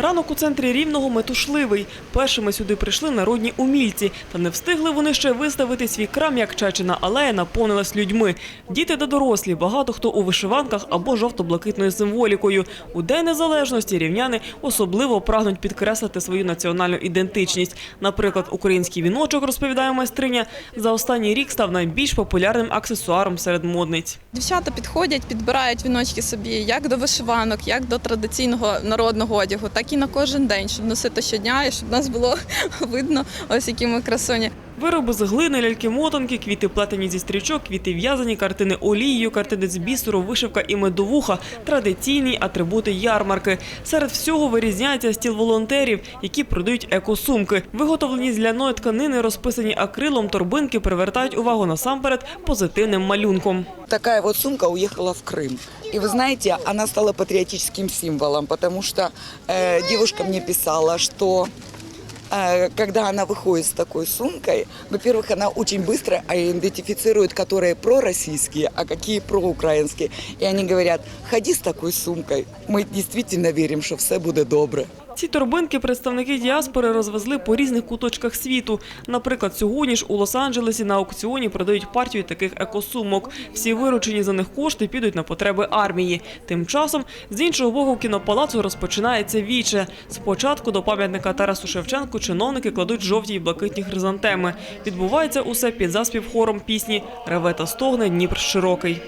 Ранок у центрі Рівного метушливий. Першими сюди прийшли народні умільці. Та не встигли вони ще виставити свій крам, як Чечена алея наповнилась людьми. Діти та дорослі, багато хто у вишиванках або жовто-блакитною символікою. У День Незалежності рівняни особливо прагнуть підкреслити свою національну ідентичність. Наприклад, український віночок, розповідає майстриня, за останній рік став найбільш популярним аксесуаром серед модниць. Дівчата підходять, підбирають віночки собі як до вишиванок, як до традиційного народного одягу, так і на кожен день, щоб носити щодня і щоб нас було видно, ось які ми красуні. Вироби з глини, ляльки-мотанки, квіти плетені зі стрічок, квіти в'язані, картини олією, картини з бісеру, вишивка і медовуха – традиційні атрибути ярмарки. Серед всього вирізняється стіл волонтерів, які продають екосумки. Виготовлені з ляної тканини, розписані акрилом, торбинки привертають увагу насамперед позитивним малюнком. такая вот сумка уехала в Крым. И вы знаете, она стала патриотическим символом, потому что э, девушка мне писала, что э, когда она выходит с такой сумкой, во-первых, она очень быстро идентифицирует, которые пророссийские, а какие проукраинские. И они говорят, ходи с такой сумкой. Мы действительно верим, что все будет добре. Ці торбинки представники діаспори розвезли по різних куточках світу. Наприклад, сьогодні ж у Лос-Анджелесі на аукціоні продають партію таких екосумок. Всі виручені за них кошти підуть на потреби армії. Тим часом з іншого боку кінопалацу розпочинається віче. Спочатку до пам'ятника Тарасу Шевченку чиновники кладуть жовті й блакитні хризантеми. Відбувається усе під заспів хором пісні Реве та стогне Дніпр широкий.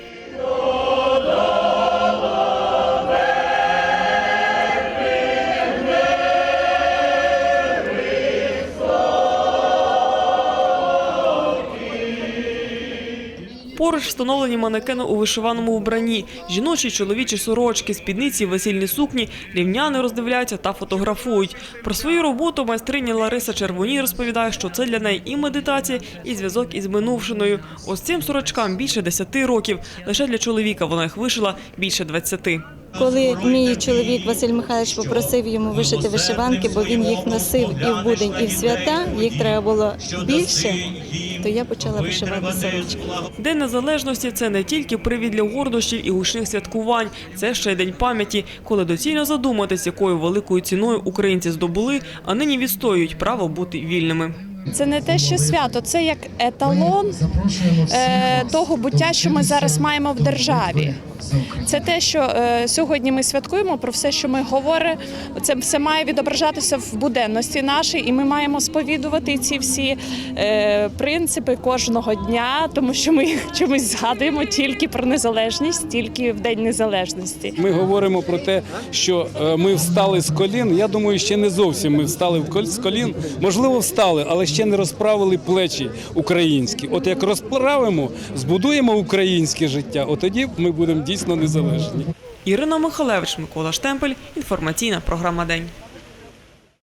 Поруч встановлені манекени у вишиваному вбранні, жіночі, чоловічі сорочки, спідниці, весільні сукні, рівняни роздивляються та фотографують. Про свою роботу майстриня Лариса Червоній розповідає, що це для неї і медитація, і зв'язок із минувшиною. Ось цим сорочкам більше 10 років. Лише для чоловіка вона їх вишила більше 20. Коли мій чоловік Василь Михайлович попросив йому вишити вишиванки, бо він їх носив і в будень, і в свята, їх треба було більше, то я почала вишивати сорочки. День незалежності це не тільки привід для гордощів і гучних святкувань, це ще й день пам'яті, коли доцільно задуматись, якою великою ціною українці здобули, а нині відстоюють право бути вільними. Це не те, що свято, це як еталон е, того буття, що ми зараз маємо в державі. Це те, що е, сьогодні ми святкуємо про все, що ми говоримо. Це все має відображатися в буденності нашій, і ми маємо сповідувати ці всі е, принципи кожного дня, тому що ми чомусь згадуємо тільки про незалежність, тільки в День Незалежності. Ми говоримо про те, що е, ми встали з колін. Я думаю, ще не зовсім ми встали в кол- з колін. Можливо, встали, але ще не розправили плечі українські. От як розправимо, збудуємо українське життя, от тоді ми будемо дійсно незалежні. Ірина Михалевич, Микола Штемпель. Інформаційна програма День.